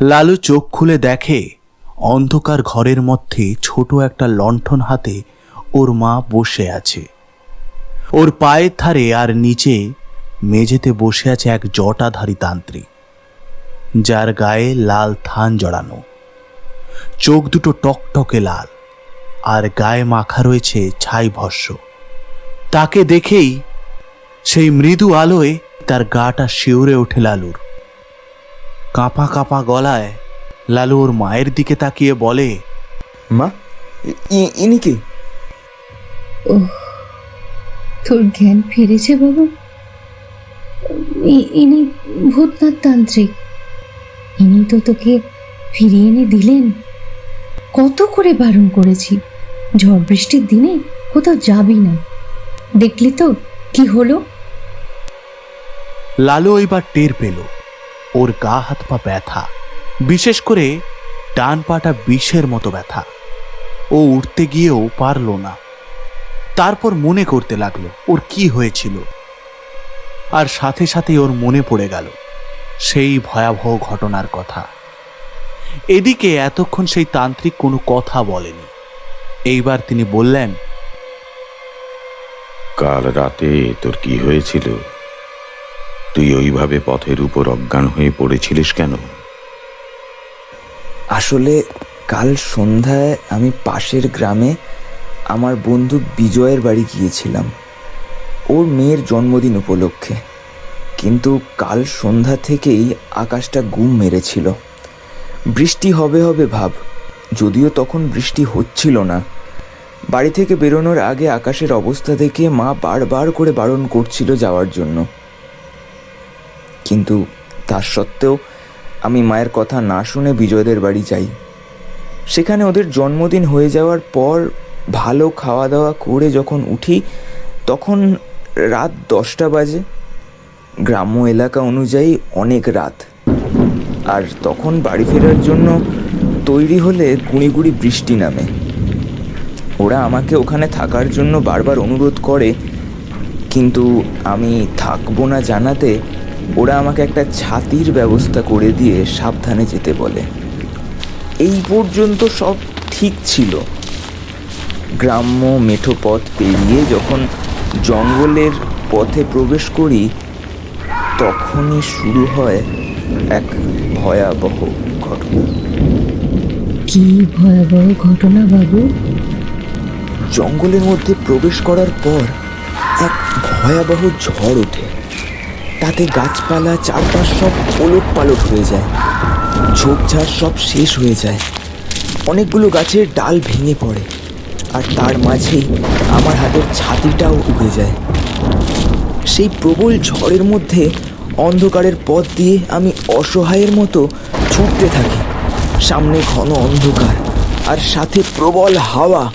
লালু চোখ খুলে দেখে, অন্ধকার ঘরের মধ্যে ছোট একটা লণ্ঠন হাতে ওর মা বসে আছে। ওর পায়ের ধারে আর নিচে মেঝেতে বসে আছে এক জটাধারী তান্ত্রিক, যার গায়ে লাল থান জড়ানো। চোখ দুটো টকটকে লাল, আর গায়ে মাখা রয়েছে ছাই ভস্য। তাকে দেখেই সেই মৃদু আলোয় তার গাটা শিউরে ওঠে লালুর। কাঁপা কাঁপা গলায় লালু ওর মায়ের দিকে তাকিয়ে বলে মা ইনি কে? তোর জ্ঞান ফিরেছে বাবু। ইনি ভূতনাথ তান্ত্রিক ইনি তো তোকে ফিরিয়ে এনে দিলেন। কত করে বারণ করেছি। ঝড় বৃষ্টির দিনে কোথাও যাবি না। দেখলি তো কি হলো? লালু এবার টের পেল। ওর গা হাত পা ব্যথা, বিশেষ করে ডান পাটা বিষের মতো ব্যথা। ও উঠতে গিয়েও পারল না। তারপর মনে করতে লাগল, ওর কি হয়েছিল। আর সাথে সাথে ওর মনে পড়ে গেল, সেই ভয়াবহ ঘটনার কথা। এদিকে এতক্ষণ সেই তান্ত্রিক কোনো কথা বলেনি। এইবার তিনি বললেন, কাল রাতে তোর কি হয়েছিল? তুই ওইভাবে পথের উপর অজ্ঞান হয়ে পড়েছিলিস কেন? আসলে কাল সন্ধ্যায় আমি পাশের গ্রামে আমার বন্ধু বিজয়ের বাড়ি গিয়েছিলাম। ওর মেয়ের জন্মদিন উপলক্ষে। কিন্তু কাল সন্ধ্যা থেকেই আকাশটা গুম মেরেছিল। বৃষ্টি হবে হবে ভাব, যদিও তখন বৃষ্টি হচ্ছিল না। বাড়ি থেকে বেরোনোর আগে আকাশের অবস্থা দেখে মা বারবার করে বারণ করছিল যাওয়ার জন্য। কিন্তু তার সত্ত্বেও আমি মায়ের কথা না শুনে বিজয়দের বাড়ি যাই। সেখানে ওদের জন্মদিন হয়ে যাওয়ার পর ভালো খাওয়া দাওয়া করে যখন উঠি, তখন রাত দশটা বাজে। গ্রাম্য এলাকা অনুযায়ী অনেক রাত। আর তখন বাড়ি ফেরার জন্য তৈরি হলে গুঁড়ি গুঁড়ি বৃষ্টি নামে। ওরা আমাকে ওখানে থাকার জন্য বারবার অনুরোধ করে, কিন্তু আমি থাকব না জানাতে ওরা আমাকে একটা ছাতির ব্যবস্থা করে দিয়ে সাবধানে যেতে বলে। এই পর্যন্ত সব ঠিক ছিল। গ্রাম্য মেঠো পথ পেরিয়ে যখন জঙ্গলের পথে প্রবেশ করি তখনই শুরু হয় এক ভয়াবহ ঘটনা। কি ভয়াবহ ঘটনা বাবু? জঙ্গলের মধ্যে প্রবেশ করার পর এক ভয়াবহ ঝড় ওঠে। তাতে গাছপালা, চারপাশ সব ওলট পালট হয়ে যায়। ঝোপঝাড় সব শেষ হয়ে যায়। অনেকগুলো গাছের ডাল ভেঙে পড়ে। আর তার মাঝেই আমার হাতের ছাতিটাও উড়ে যায়। সেই প্রবল ঝড়ের মধ্যে অন্ধকারের পথ দিয়ে আমি অসহায়ের মতো ছুটতে থাকি। সামনে ঘন অন্ধকার আর সাথে প্রবল হাওয়া।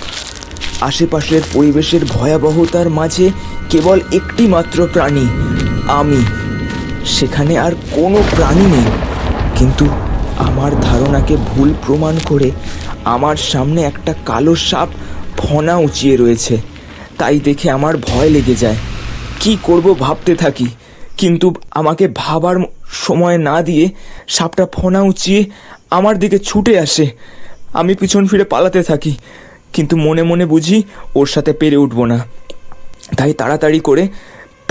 আশেপাশের পরিবেশের ভয়াবহতার মাঝে কেবল একটি মাত্র প্রাণী আমি। সেখানে আর কোনো প্রাণী নেই। কিন্তু আমার ধারণাকে ভুল প্রমাণ করে আমার সামনে একটা কালো সাপ ফনা উঁচিয়ে রয়েছে। তাই দেখে আমার ভয় লেগে যায়। কি করব ভাবতে থাকি। কিন্তু আমাকে ভাবার সময় না দিয়ে সাপটা ফনা উঁচিয়ে আমার দিকে ছুটে আসে। আমি পিছন ফিরে পালাতে থাকি। কিন্তু মনে মনে বুঝি ওর সাথে পেরে উঠবো না। তাই তাড়াতাড়ি করে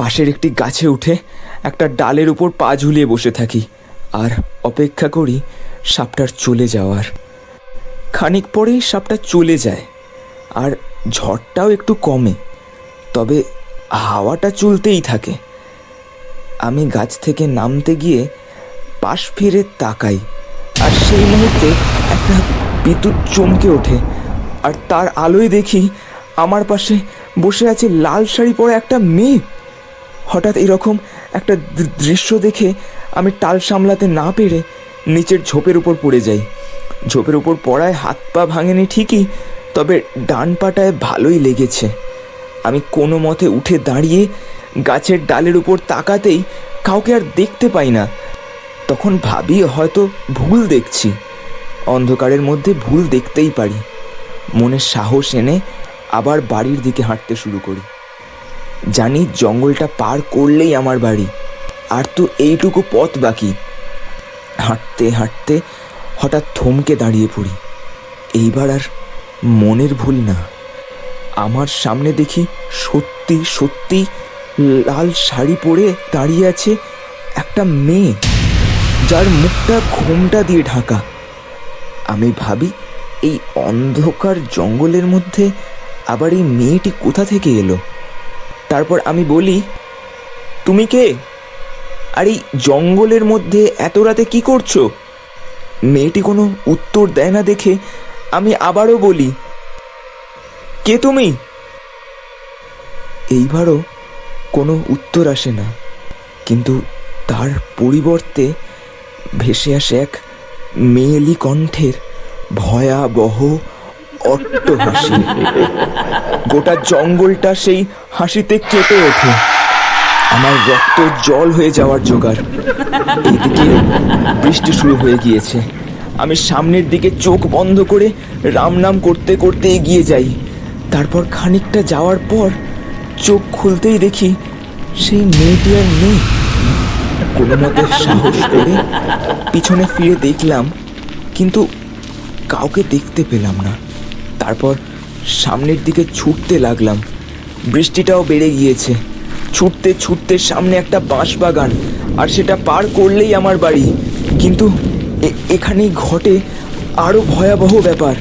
পাশের একটি গাছে উঠে একটা ডালের উপর পা ঝুলিয়ে বসে থাকি আর অপেক্ষা করি সাপটার চলে যাওয়ার। খানিক পরেই সাপটা চলে যায় আর ঝড়টাও একটু কমে, তবে হাওয়াটা চলতেই থাকে। আমি গাছ থেকে নামতে গিয়ে পাশ ফিরে তাকাই আর সেই মুহূর্তে একটা বিদ্যুৎ চমকে ওঠে আর তার আলোয় দেখি আমার পাশে বসে আছে লাল শাড়ি পরা একটা মেয়ে। হঠাৎ এরকম একটা দৃশ্য দেখে আমি টাল সামলাতে না পেরে নিচের ঝোপের উপর পড়ে যাই। ঝোপের উপর পড়ায় হাত পা ভাঙেনি ঠিকই, তবে ডান পাটায় ভালোই লেগেছে। আমি কোনো মতে উঠে দাঁড়িয়ে গাছের ডালের উপর তাকাতেই কাউকে আর দেখতে পাই না। তখন ভাবি হয়তো ভুল দেখছি। অন্ধকারের মধ্যে ভুল দেখতেই পারি। মনে সাহস এনে আবার বাড়ির দিকে হাঁটতে শুরু করি। জানি জঙ্গলটা পার করলেই আমার বাড়ি। আর তো এইটুকু পথ বাকি। হাঁটতে হাঁটতে হঠাৎ থমকে দাঁড়িয়ে পড়ি। এইবার আর মনের ভুল না। আমার সামনে দেখি সত্যি সত্যি লাল শাড়ি পরে দাঁড়িয়ে আছে একটা মেয়ে, যার মুখটা ঘোমটা দিয়ে ঢাকা। আমি ভাবি এই অন্ধকার জঙ্গলের মধ্যে আবার এই মেয়েটি কোথা থেকে এলো? তারপর আমি বলি, তুমি কে? আর এই জঙ্গলের মধ্যে এত রাতে কি করছ? মেয়েটি কোনো উত্তর দেয় না দেখে আমি আবারও বলি, কে তুমি? এইবারও কোনো উত্তর আসে না, কিন্তু তার পরিবর্তে ভেসে আসে এক মেয়েলি কণ্ঠের ভয়াবহ অট্ট হাসি গোটা জঙ্গলটা সেই হাসিতে কেটে ওঠে। আমার রক্ত জল হয়ে যাওয়ার জোগাড়। এদিকে বৃষ্টি শুরু হয়ে গিয়েছে। আমি সামনের দিকে চোখ বন্ধ করে রাম নাম করতে করতে এগিয়ে যাই। তারপর খানিকটা যাওয়ার পর চোখ খুলতেই দেখি সেই মেয়েটি আর নেই। কোনো মতে সাহস করে পিছনে ফিরে দেখলাম, কিন্তু কাউকে দেখতে পেলাম না। তারপর সামনের দিকে ছুটতে লাগলাম। বৃষ্টিটাও বেড়ে গিয়েছে। ছুটতে ছুটতে সামনে একটা বাঁশ বাগান আর সেটা পার করলেই আমার বাড়ি। কিন্তু এখানেই ঘটে আরও ভয়াবহ ব্যাপার।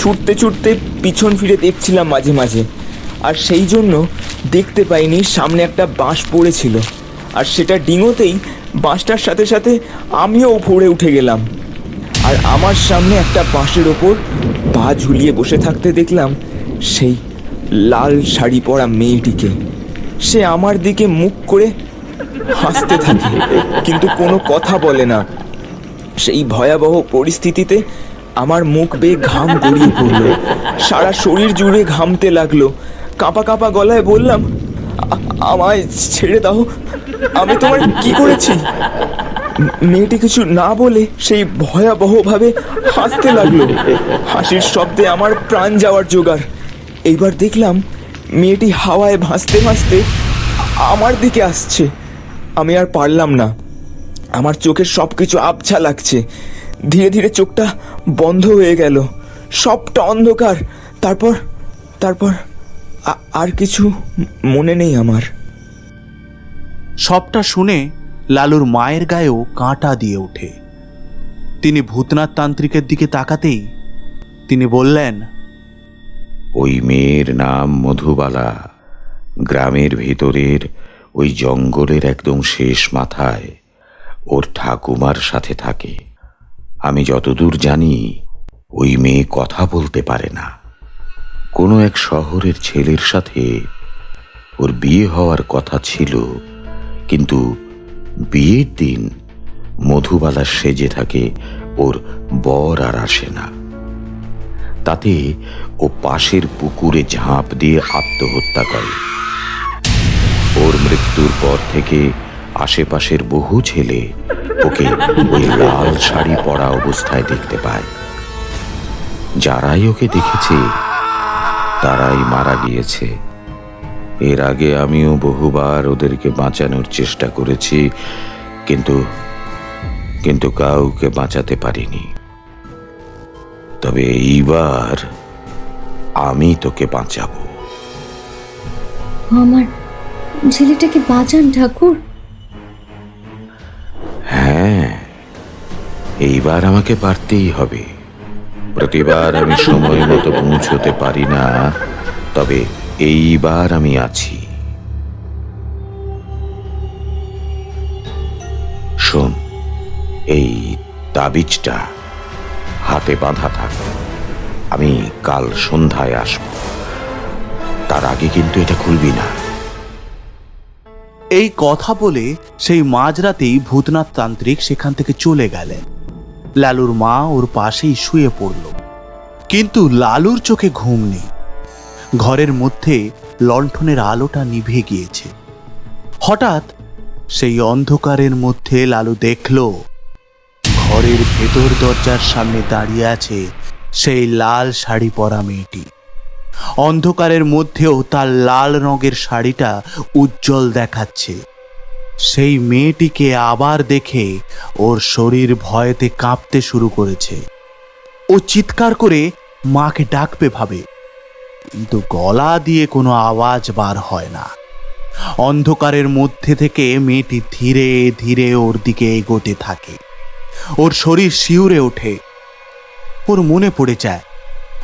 ছুটতে ছুটতে পিছন ফিরে দেখছিলাম মাঝে মাঝে, আর সেই জন্য দেখতে পাইনি সামনে একটা বাঁশ পড়েছিল। আর সেটা ডিঙোতেই বাঁশটার সাথে সাথে আমিও উপরে উঠে গেলাম। আর আমার সামনে একটা বাঁশের ওপর পা ঝুলিয়ে বসে থাকতে দেখলাম সেই লাল শাড়ি পরা মেয়েটিকে। সে আমার দিকে মুখ করে হাসতে থাকে, কিন্তু কোনো কথা বলে না। সেই ভয়াবহ পরিস্থিতিতে আমার মুখ বেয়ে ঘাম গড়িয়ে পড়ল। সারা শরীর জুড়ে ঘামতে লাগল। কাঁপা কাঁপা গলায় বললাম আমায় ছেড়ে দাও। আমি তোমার কি করেছি? মেয়েটি কিছু না বলে সেই ভয়াবহভাবে হাসতে লাগল। হাসির শব্দে আমার প্রাণ যাওয়ার জোগাড়। এইবার দেখলাম মেয়েটি হাওয়ায় ভাসতে ভাসতে আমার দিকে আসছে। আমি আর পারলাম না। আমার চোখের সব কিছু আবছা লাগছে। ধীরে ধীরে চোখটা বন্ধ হয়ে গেল। সবটা অন্ধকার। তারপর তারপর আর কিছু মনে নেই আমার। সবটা শুনে লালুর মায়ের গায়েও কাঁটা দিয়ে ওঠে। তিনি ভূতনাথ তান্ত্রিকের দিকে তাকাতেই তিনি বললেন, ওই মেয়ের নাম মধুবালা। গ্রামের ভেতরের ওই জঙ্গলের একদম শেষ মাথায় ওর ঠাকুমার সাথে থাকে। আমি যতদূর জানি, ওই মেয়ে কথা বলতে পারে না। কোনো এক শহরের ছেলের সাথে ওর বিয়ে হওয়ার কথা ছিল, কিন্তু বিয়ের দিন মধুবালা সেজে থাকে, ওর বর আর আসে না। তাতে ও পাশের পুকুরে ঝাঁপ দিয়ে আত্মহত্যা করে। ওর মৃত্যুর পর থেকে আশেপাশের বহু ছেলে ওকে ওই লাল শাড়ি পরা অবস্থায় দেখতে পায়। যারাই ওকে দেখেছে, তারাই মারা গিয়েছে। এর আগে আমিও বহুবার ওদেরকে বাঁচানোর চেষ্টা করেছি কিন্তু কিন্তু কাউকে বাঁচাতে পারিনি। তবে এইবার আমি তোকে বাঁচাবো। আমার ছেলেটাকে বাঁচান ঠাকুর। হ্যাঁ এইবার আমাকে পারতেই হবে। প্রতিবার আমি সময় মতো পৌঁছতে পারি না তবে এইবার আমি আছি। শোন, এই তাবিজটা হাতে বাঁধা থাক। আমি কাল সন্ধ্যায় আসব। তার আগে কিন্তু এটা খুলবি না। এই কথা বলে সেই মাঝরাতেই ভূতনাথ তান্ত্রিক সেখান থেকে চলে গেলেন। লালুর মা ওর পাশেই শুয়ে পড়ল। কিন্তু লালুর চোখে ঘুম নেই। ঘরের মধ্যে লণ্ঠনের আলোটা নিভে গিয়েছে। হঠাৎ সেই অন্ধকারের মধ্যে লালু দেখল, ঘরের ভেতর দরজার সামনে দাঁড়িয়ে আছে সেই লাল শাড়ি পরা মেয়েটি। অন্ধকারের মধ্যেও তার লাল রঙের শাড়িটা উজ্জ্বল দেখাচ্ছে। সেই মেয়েটিকে আবার দেখে ওর শরীর ভয়েতে কাঁপতে শুরু করেছে। ও চিৎকার করে মাকে ডাকবে ভাবে। কিন্তু গলা দিয়ে কোনো আওয়াজ বার হয় না। অন্ধকারের মধ্যে থেকে মেয়েটি ধীরে ধীরে ওর দিকে এগোতে থাকে। ওর শরীর শিউরে ওঠে। ওর মনে পড়ে যায়,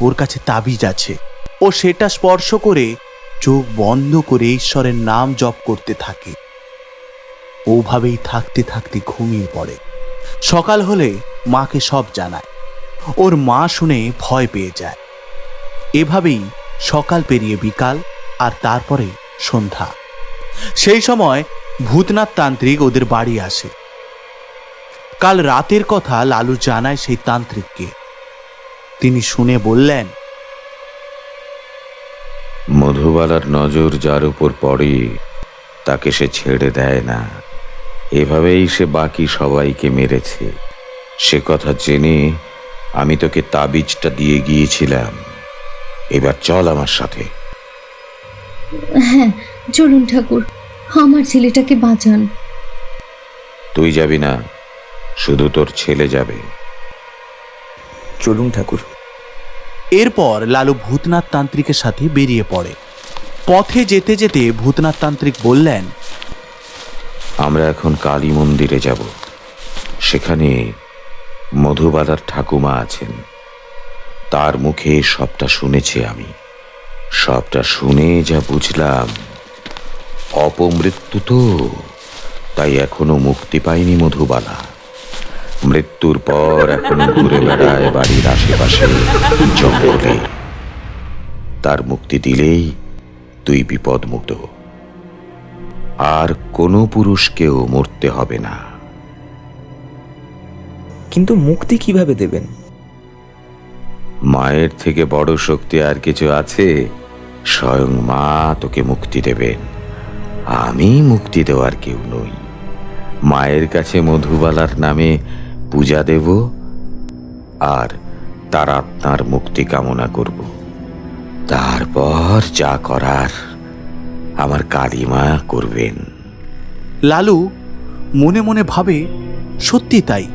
ওর কাছে তাবিজ আছে। ও সেটা স্পর্শ করে চোখ বন্ধ করে ঈশ্বরের নাম জপ করতে থাকে। ওভাবেই থাকতে থাকতে ঘুমিয়ে পড়ে। সকাল হলে মাকে সব জানায়। ওর মা শুনে ভয় পেয়ে যায়। এভাবেই সকাল পেরিয়ে বিকাল আর তারপরে সন্ধ্যা। সেই সময় ভূতনাথ তান্ত্রিক ওদের বাড়ি আসে। কাল রাতের কথা লালু জানায় সেই তান্ত্রিককে। তিনি শুনে বললেন, মধুবালার নজর যার উপর পড়ে, তাকে সে ছেড়ে দেয় না। এভাবেই সে বাকি সবাইকে মেরেছে। সে কথা জেনে আমি তোকে তাবিজটা দিয়ে গিয়েছিলাম। এবার চল আমার সাথে। হ্যাঁ চলুন ঠাকুর। আমার ছেলেটাকে বাঁচান। তুই যাবি না শুধু তোর ছেলে যাবে। চলুন ঠাকুর। এরপর লালু ভূতনাথ তান্ত্রিকের সাথে বেরিয়ে পড়ে। পথে যেতে যেতে ভূতনাথ তান্ত্রিক বললেন আমরা এখন কালী মন্দিরে যাব। সেখানে মধুবালার ঠাকুমা আছেন। তার মুখে সবটা শুনেছি আমি। সবটা শুনে যা বুঝলাম, অপমৃত্যু তো, তাই এখনও মুক্তি পায়নি মধুবালা। মৃত্যুর পর এখনও ঘুরে বেড়ায় বাড়ির আশেপাশে জঙ্গলে। তার মুক্তি দিলেই তুই বিপদমুক্ত আর কোনো পুরুষকেও মরতে হবে না। কিন্তু মুক্তি কীভাবে দেবেন? মায়ের থেকে বড় শক্তি আর কিছু আছে? স্বয়ং মা তোকে মুক্তি দেবেন। আমি মুক্তি দেওয়ার কেউ নই। মায়ের কাছে মধুবালার নামে পূজা দেব আর তার আত্মার মুক্তি কামনা করব। তারপর যা করার আমার কালিমা করবেন। লালু মনে মনে ভাবে, সত্যি তাই।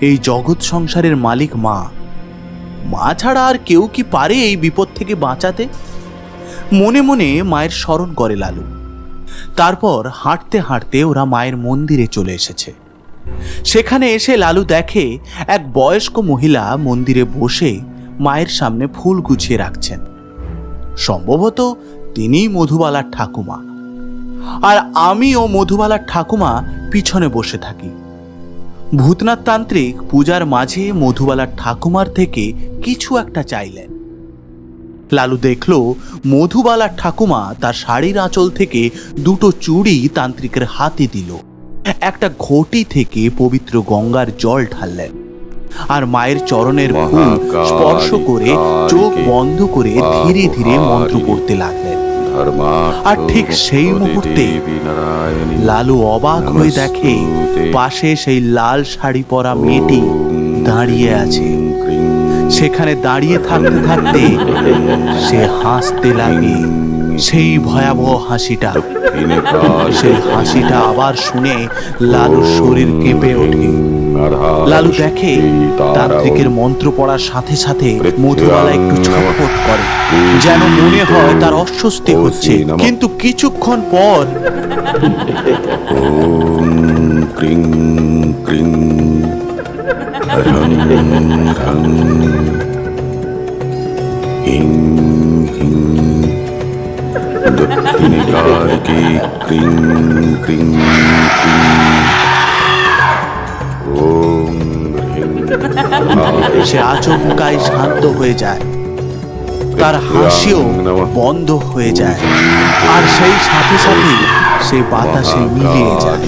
এই জগৎ সংসারের মালিক মা। মা ছাড়া আর কেউ কি পারে এই বিপদ থেকে বাঁচাতে? মনে মনে মায়ের স্মরণ করে লালু। তারপর হাঁটতে হাঁটতে ওরা মায়ের মন্দিরে চলে এসেছে। সেখানে এসে লালু দেখে এক বয়স্ক মহিলা মন্দিরে বসে মায়ের সামনে ফুল গুছিয়ে রাখছেন। সম্ভবত তিনিই মধুবালার ঠাকুমা। আর আমি ও মধুবালার ঠাকুমা পিছনে বসে থাকি। ভূতনাথ তান্ত্রিক পূজার মাঝে মধুবালার ঠাকুমার থেকে কিছু একটা চাইলেন। লালু দেখল মধুবালার ঠাকুমা তার শাড়ির আঁচল থেকে দুটো চুড়ি তান্ত্রিকের হাতে দিল। একটা ঘটি থেকে পবিত্র গঙ্গার জল ঢাললেন। আর মায়ের চরণের ফুল স্পর্শ করে চোখ বন্ধ করে ধীরে ধীরে মন্ত্র পড়তে লাগলেন। আর ঠিক সেই মুহূর্তে লালু অবাক হয়ে দেখে পাশে সেই লাল শাড়ি পরা মেয়েটি দাঁড়িয়ে আছে। সেখানে দাঁড়িয়ে থাকতে থাকতে সে হাসতে লাগে। সেই ভয়াবহ হাসিটা। সেই হাসিটা আবার শুনে লালুর শরীর কেঁপে ওঠে। লালু দেখে তান্ত্রিকের মন্ত্র পড়ার সাথে সাথে মধুবালা একটু ছটফট করে। যেন মনে হয় তার অস্বস্তি হচ্ছে। কিন্তু কিছুক্ষণ পর ক্রিং ক্রিং হিং হিং দক্ষিণিকারকে ক্রিং ক্রিং ক্রিং সে আচমকাই শান্ত হয়ে যায়। তার হাসিও বন্ধ হয়ে যায়। আর সেই সাথে সাথে সে বাতাসে মিলিয়ে যায়।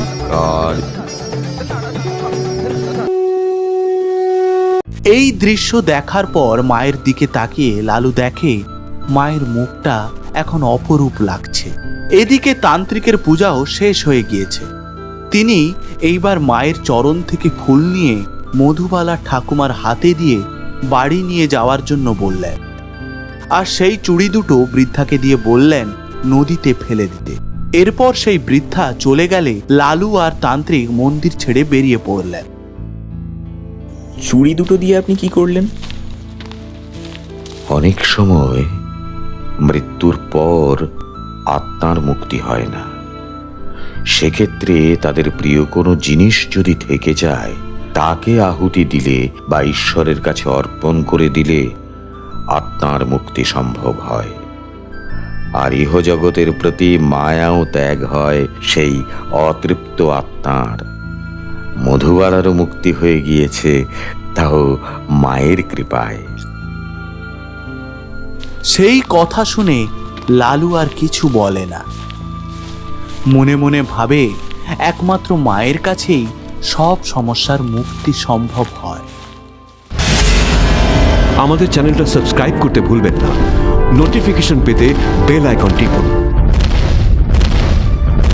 এই দৃশ্য দেখার পর মায়ের দিকে তাকিয়ে লালু দেখে মায়ের মুখটা এখন অপরূপ লাগছে। এদিকে তান্ত্রিকের পূজাও শেষ হয়ে গিয়েছে। তিনি এইবার মায়ের চরণ থেকে ফুল নিয়ে মধুবালা ঠাকুমার হাতে দিয়ে বাড়ি নিয়ে যাওয়ার জন্য বললেন। আর সেই চুড়ি দুটো বৃদ্ধাকে দিয়ে বললেন নদীতে ফেলে দিতে। এরপর সেই বৃদ্ধা চলে গেলে লালু আর তান্ত্রিক মন্দির ছেড়ে বেরিয়ে পড়লেন। চুড়ি দুটো দিয়ে আপনি কি করলেন? অনেক সময় মৃত্যুর পর আত্মার মুক্তি হয় না। সেক্ষেত্রে তাদের প্রিয় কোনো জিনিস যদি থেকে যায় তাকে আহুতি দিলে বা ঈশ্বরের কাছে অর্পণ করে দিলে আত্মার মুক্তি সম্ভব হয়। আর ইহজগতের প্রতি মায়াও ত্যাগ হয় সেই অতৃপ্ত আত্মার। মধুবালারও মুক্তি হয়ে গিয়েছে তাও মায়ের কৃপায়। সেই কথা শুনে লালু আর কিছু বলে না। মনে মনে ভাবে, একমাত্র মায়ের কাছেই সব সমস্যার মুক্তি সম্ভব হয়। আমাদের চ্যানেলটা সাবস্ক্রাইব করতে ভুলবেন না। নোটিফিকেশন পেতে বেল আইকন টিপুন।